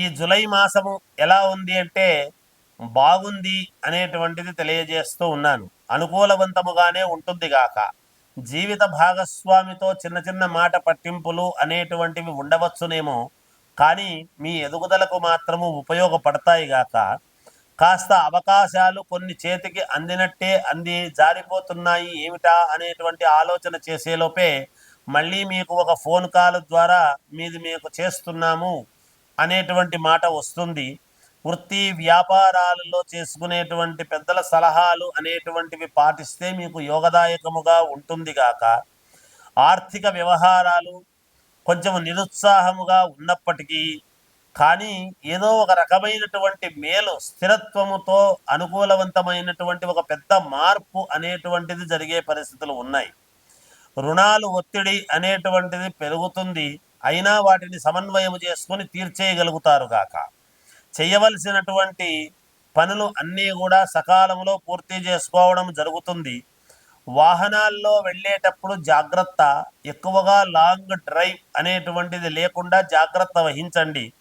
ఈ జులై మాసము ఎలా ఉంది అంటే బాగుంది అనేటువంటిది తెలియజేస్తూ ఉన్నాను. అనుకూలవంతముగానే ఉంటుంది గాక. జీవిత భాగస్వామితో చిన్న చిన్న మాట పట్టింపులు అనేటువంటివి ఉండవచ్చునేమో కానీ మీ ఎదుగుదలకు మాత్రము ఉపయోగపడతాయి గాక. కాస్త అవకాశాలు కొన్ని చేతికి అందినట్టే అంది జారిపోతున్నాయి ఏమిటా అనేటువంటి ఆలోచన చేసేలోపే మళ్ళీ మీకు ఒక ఫోన్ కాల్ ద్వారా మీది మీకు చేస్తున్నాము. అనేటువంటి మాట వస్తుంది. వృత్తి వ్యాపారాలలో చేసుకునేటువంటి పెద్దల సలహాలు అనేటువంటివి పాటిస్తే మీకు యోగదాయకముగా ఉంటుంది గాక. ఆర్థిక వ్యవహారాలు కొంచెం నిరుత్సాహముగా ఉన్నప్పటికీ కానీ ఏదో ఒక రకమైనటువంటి మేలు స్థిరత్వముతో అనుకూలవంతమైనటువంటి ఒక పెద్ద మార్పు అనేటువంటిది జరిగే పరిస్థితులు ఉన్నాయి. రుణాలు ఒత్తిడి అనేటువంటిది పెరుగుతుంది. అయినా వాటిని సమన్వయం చేసుకొని తీర్చేయగలుగుతారు గాక. చేయవలసినటువంటి పనులు అన్నీ కూడా సకాలంలో పూర్తి చేసుకోవడం జరుగుతుంది. వాహనాల్లో వెళ్ళేటప్పుడు జాగ్రత్త ఎక్కువగా లాంగ్ డ్రైవ్ అనేటువంటిది లేకుండా జాగ్రత్త వహించండి.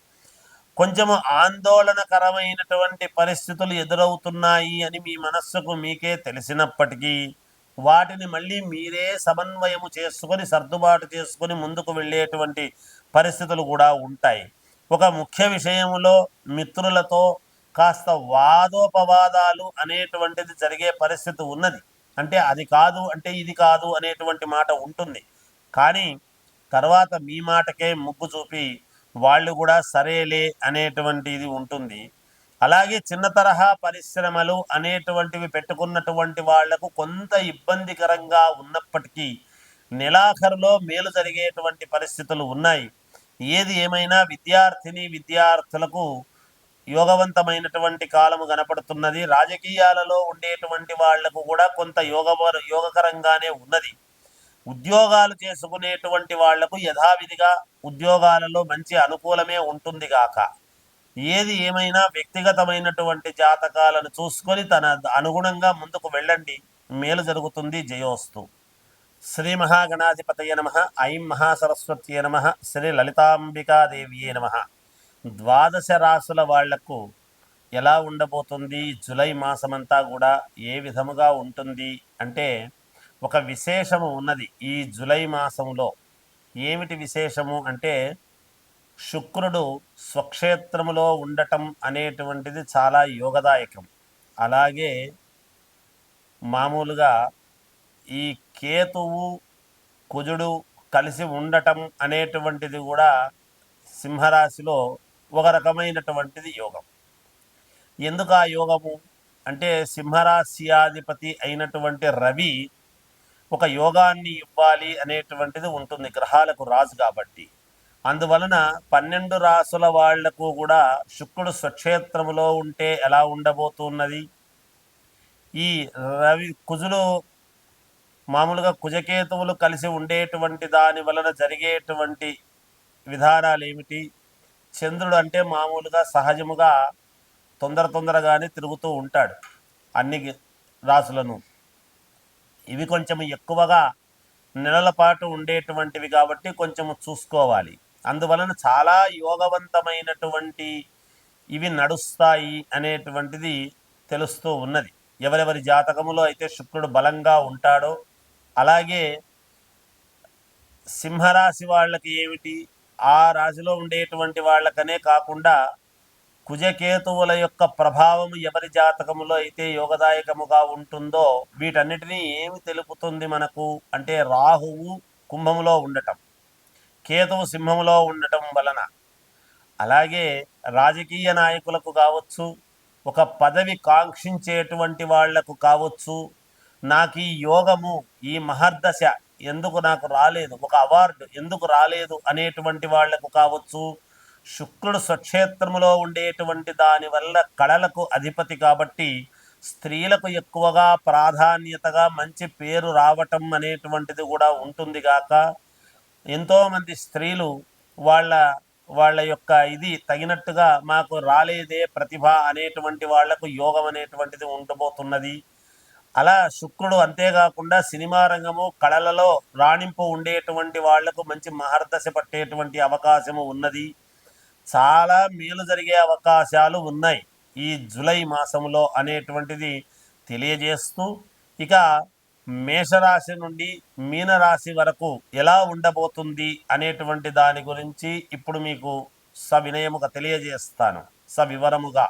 కొంచెము ఆందోళనకరమైనటువంటి పరిస్థితులు ఎదురవుతున్నాయి అని మీ మనస్సుకు మీకే తెలిసినప్పటికీ వాటిని మళ్ళీ మీరే సమన్వయము చేసుకొని సర్దుబాటు చేసుకొని ముందుకు వెళ్ళేటువంటి పరిస్థితులు కూడా ఉంటాయి. ఒక ముఖ్య విషయంలో మిత్రులతో కాస్త వాదోపవాదాలు అనేటువంటిది జరిగే పరిస్థితి ఉన్నది. అంటే అది కాదు అంటే ఇది కాదు అనేటువంటి మాట ఉంటుంది. కానీ తర్వాత మీ మాటకే ముగ్గు చూపి వాళ్ళు కూడా సరేలే అనేటువంటిది ఉంటుంది. అలాగే చిన్న తరహా పరిశ్రమలు అనేటువంటివి పెట్టుకున్నటువంటి వాళ్ళకు కొంత ఇబ్బందికరంగా ఉన్నప్పటికీ నెలాఖరులో మేలు జరిగేటువంటి పరిస్థితులు ఉన్నాయి. ఏది ఏమైనా విద్యార్థిని విద్యార్థులకు యోగవంతమైనటువంటి కాలము కనపడుతున్నది. రాజకీయాలలో ఉండేటువంటి వాళ్ళకు కూడా కొంత యోగ యోగకరంగానే ఉన్నది. ఉద్యోగాలు చేసుకునేటువంటి వాళ్ళకు యథావిధిగా ఉద్యోగాలలో మంచి అనుకూలమే ఉంటుంది గాక. ఏది ఏమైనా వ్యక్తిగతమైనటువంటి జాతకాలను చూసుకొని తన అనుగుణంగా ముందుకు వెళ్ళండి. మేలు జరుగుతుంది. జయోస్తు. శ్రీ మహాగణాధిపతయ నమ. ఐం మహాసరస్వత్యే నమ. శ్రీ లలితాంబికాదేవియే నమ. ద్వాదశ రాసుల వాళ్ళకు ఎలా ఉండబోతుంది? జులై మాసమంతా కూడా ఏ విధముగా ఉంటుంది? అంటే ఒక విశేషము ఉన్నది ఈ జులై మాసంలో. ఏమిటి విశేషము? అంటే శుక్రుడు స్వక్షేత్రములో ఉండటం అనేటువంటిది చాలా యోగదాయకం. అలాగే మామూలుగా ఈ కేతువు కుజుడు కలిసి ఉండటం అనేటువంటిది కూడా సింహరాశిలో ఒక రకమైనటువంటిది యోగం. ఎందుకు ఆ యోగము? అంటే సింహరాశ్యాధిపతి అయినటువంటి రవి ఒక యోగాన్ని ఇవ్వాలి అనేటువంటిది ఉంటుంది గ్రహాలకు రాజు కాబట్టి. అందువలన పన్నెండు రాసుల వాళ్ళకు కూడా శుక్రుడు స్వక్షేత్రములో ఉంటే ఎలా ఉండబోతున్నది? ఈ రవి కుజులు మామూలుగా కుజకేతువులు కలిసి ఉండేటువంటి దాని వలన జరిగేటువంటి విధానాలు ఏమిటి చంద్రుడు అంటే మామూలుగా సహజముగా తొందర తొందరగానే తిరుగుతూ ఉంటాడు అన్ని రాసులను. ఇవి కొంచెం ఎక్కువగా నెలల పాటు ఉండేటువంటివి కాబట్టి కొంచెం చూసుకోవాలి. అందువలన చాలా యోగవంతమైనటువంటి ఇవి నడుస్తాయి అనేటువంటిది తెలుస్తూ ఉన్నది. ఎవరెవరి జాతకములో అయితే శుక్రుడు బలంగా ఉంటాడో అలాగే సింహరాశి వాళ్ళకి ఏమిటి ఆ రాశిలో ఉండేటువంటి వాళ్ళకనే కాకుండా కుజకేతువుల యొక్క ప్రభావం ఎవరి జాతకములో అయితే యోగదాయకముగా ఉంటుందో వీటన్నిటినీ ఏమి తెలుపుతుంది మనకు అంటే రాహువు కుంభములో ఉండటం. కేతువు సింహంలో ఉండటం వలన. అలాగే రాజకీయ నాయకులకు కావచ్చు ఒక పదవి కాంక్షించేటువంటి వాళ్ళకు కావచ్చు నాకు ఈ యోగము ఈ మహర్దశ ఎందుకు నాకు రాలేదు ఒక అవార్డు ఎందుకు రాలేదు అనేటువంటి వాళ్ళకు కావచ్చు శుక్రుడు స్వక్షేత్రములో ఉండేటువంటి దాని వల్ల కళలకు అధిపతి కాబట్టి స్త్రీలకు ఎక్కువగా ప్రాధాన్యతగా మంచి పేరు రావటం అనేటువంటిది కూడా ఉంటుంది గాక ఎంతోమంది స్త్రీలు వాళ్ళ వాళ్ళ యొక్క ఇది తగినట్టుగా మాకు రాలేదే ప్రతిభ అనేటువంటి వాళ్ళకు యోగం అనేటువంటిది ఉండబోతున్నది. అలా శుక్రుడు అంతేకాకుండా సినిమా రంగము కళలలో రాణింపు ఉండేటువంటి వాళ్ళకు మంచి మహర్దశ పట్టేటువంటి అవకాశము ఉన్నది. చాలా మేలు జరిగే అవకాశాలు ఉన్నాయి ఈ జులై మాసంలో అనేటువంటిది తెలియజేస్తూ ఇక మేషరాశి నుండి మీనరాశి వరకు ఎలా ఉండబోతుంది అనేటువంటి దాని గురించి ఇప్పుడు మీకు సవినయముగా తెలియజేస్తాను. సవివరముగా